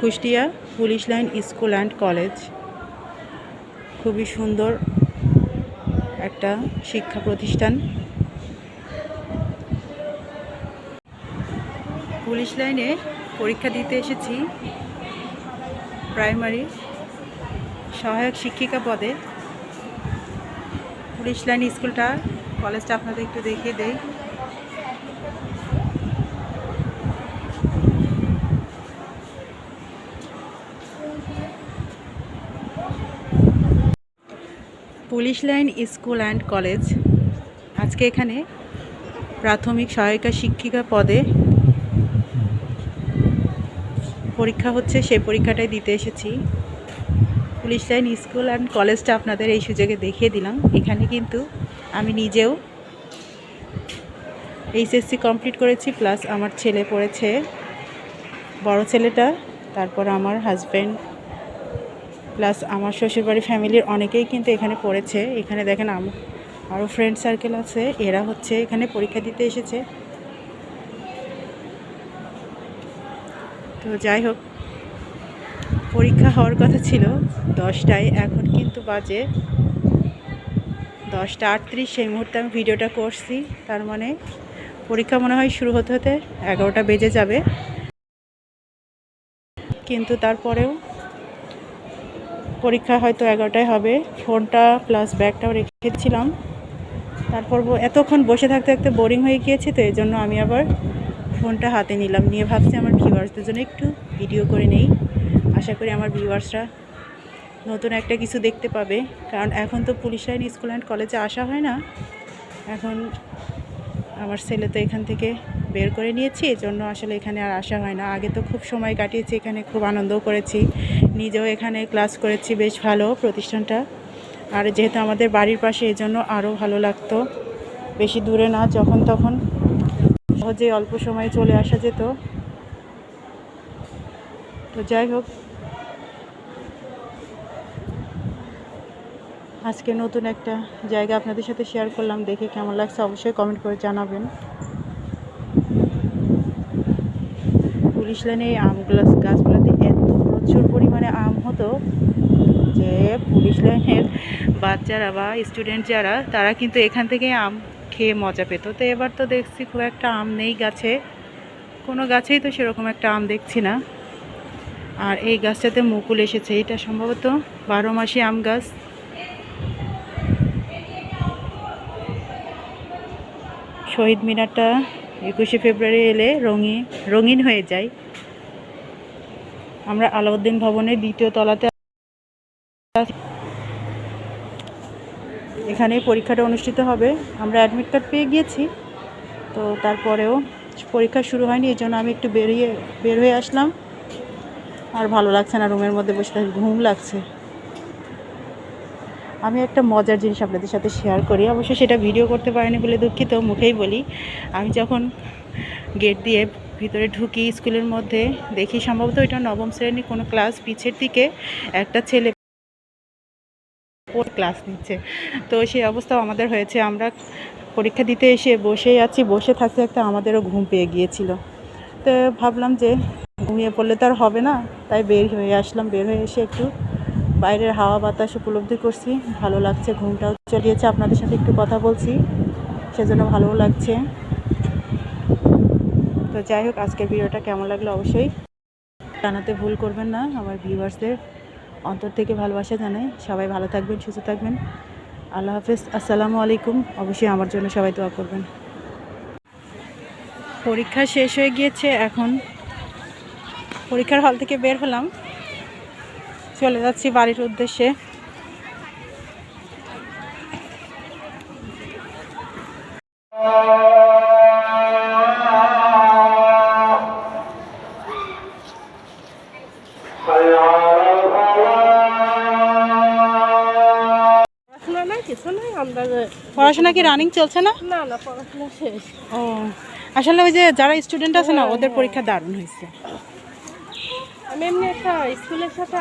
Kushtia police line school and college. খুবই সুন্দর একটা শিক্ষা প্রতিষ্ঠান। পুলিশ লাইনে পরীক্ষা দিতে এসেছি প্রাইমারি সহায়ক শিক্ষিকা পদে। পুলিশ লাইন স্কুলটা কলেজটা আপনাদের একটু দেখিয়ে দেই। Police line school and college. আজকে এখানে প্রাথমিক সহায়িকা শিক্ষিকা পদে পরীক্ষা হচ্ছে সেই পরীক্ষাটাই দিতে এসেছি। পুলিশ লাইন স্কুল অ্যান্ড কলেজটা আপনাদের এই সুযোগে দেখিয়ে দিলাম। এখানে কিন্তু আমি নিজেও এইচএসসি কমপ্লিট করেছি প্লাস আমার ছেলে পড়েছে, বড় ছেলেটা, তারপর আমার হাজব্যান্ড প্লাস আমার শ্বশুরবাড়ি ফ্যামিলির অনেকেই কিন্তু এখানে পড়েছে। এখানে দেখেন আম- আরও ফ্রেন্ড সার্কেল আছে, এরা হচ্ছে এখানে পরীক্ষা দিতে এসেছে। তো যাই হোক, পরীক্ষা হওয়ার কথা ছিল, দশটায়, এখন কিন্তু বাজে দশটা আটত্রিশ সেই মুহূর্তে আমি ভিডিওটা করছি। তার মানে পরীক্ষা মনে হয় শুরু হতে হতে এগারোটা বেজে যাবে। কিন্তু তারপরেও পরীক্ষা হয়তো এগারোটায় হবে। ফোনটা প্লাস ব্যাগটাও রেখেছিলাম। তারপর এতক্ষণ বসে থাকতে থাকতে বোরিং হয়ে গিয়েছে, তো এই জন্য আমি আবার ফোনটা হাতে নিলাম। নিয়ে ভাবছি আমার ভিউয়ার্সদের জন্য একটু ভিডিও করে নেই। আশা করি আমার ভিউয়ার্সরা নতুন একটা কিছু দেখতে পাবে। কারণ এখন তো পুলিশ লাইন, স্কুল অ্যান্ড কলেজে আসা হয় না। এখন আমার ছেলে তো এখান থেকে বের করে নিয়েছি জন্য আসলে এখানে আর আসা হয় না। আগে তো খুব সময় কাটিয়েছি, এখানে খুব আনন্দও করেছি। নিজেও এখানে ক্লাস করেছি, বেশ ভালো প্রতিষ্ঠানটা। আর যেহেতু আমাদের বাড়ির পাশে এই জন্য আরও ভালো লাগতো। বেশি দূরে না, যখন তখন সহজে অল্প সময়ে চলে আসা যেত। তো যাই হোক আজকে নতুন একটা জায়গা আপনাদের সাথে শেয়ার করলাম, দেখে কেমন লাগছে অবশ্যই কমেন্ট করে জানাবেন। পুলিশ লাইনে এই আম গাছ গাছগুলোতে এত প্রচুর পরিমাণে আম হতো যে পুলিশ লাইনের বাচ্চারা বা স্টুডেন্ট যারা, তারা কিন্তু এখান থেকে আম খেয়ে মজা পেত। তো এবার তো দেখছি খুব একটা আম নেই গাছে। কোনো গাছেই তো সেরকম একটা আম দেখছি না। আর এই গাছটাতে মুকুল এসেছে। এটা সম্ভবত বারো মাসি আম গাছ। শহীদ মিনারটা একুশে ফেব্রুয়ারি এলে রঙিন রঙিন হয়ে যায়। আমরা আলাউদ্দিন ভবনের দ্বিতীয় তলাতে এখানে পরীক্ষাটা অনুষ্ঠিত হবে। আমরা অ্যাডমিট কার্ড পেয়ে গিয়েছি। তো তারপরেও পরীক্ষা শুরু হয়নি, এই জন্য আমি একটু বেরিয়ে, বের হয়ে আসলাম। আর ভালো লাগছে না, রুমের মধ্যে বসে ঘুম লাগছে। আমি একটা মজার জিনিস আপনাদের সাথে শেয়ার করি। অবশ্য সেটা ভিডিও করতে পারিনি বলে দুঃখিত, মুখেই বলি। আমি যখন গেট দিয়ে ভিতরে ঢুকি স্কুলের মধ্যে, দেখি সম্ভবত এটা নবম শ্রেণি কোনো ক্লাস পিছের দিকে একটা ছেলে ক্লাস নিচ্ছে। তো সেই অবস্থাও আমাদের হয়েছে। আমরা পরীক্ষা দিতে এসে বসেই আছি, বসে থাকতে থাকতে আমাদেরও ঘুম পেয়ে গিয়েছিল। তো ভাবলাম যে ঘুমিয়ে পড়লে তো আর হবে না, তাই বের হয়ে আসলাম। বের হয়ে এসে একটু বাইরের হাওয়া বাতাস উপলব্ধি করছি। ভালো লাগছে, ঘুমটাও চলিয়েছে। আপনাদের সাথে একটু কথা বলছি, সেজন্য ভালোও লাগছে। তো যাই হোক, আজকের ভিডিওটা কেমন লাগল অবশ্যই জানাতে ভুল করবেন না। আমার ভিউয়ার্সদের অন্তর থেকে ভালোবাসা জানাই। সবাই ভালো থাকবেন, সুস্থ থাকবেন। আল্লাহ হাফেজ। আসসালামু আলাইকুম। অবশ্যই আমার জন্য সবাই দোয়া করবেন। পরীক্ষা শেষ হয়ে গিয়েছে, এখন পরীক্ষার হল থেকে বের হলাম। চলে যাচ্ছি বাড়ির উদ্দেশ্যে। পড়াশোনা না কিছু নাই আমরা পড়াশোনা কি রানিং চলছে না? না না পড়াশোনা শেষ। ও আসলে ওই যে যারা স্টুডেন্ট আছে না ওদের পরীক্ষা দারুণ হয়েছে। আমি এমনি একটা স্কুলের সাথে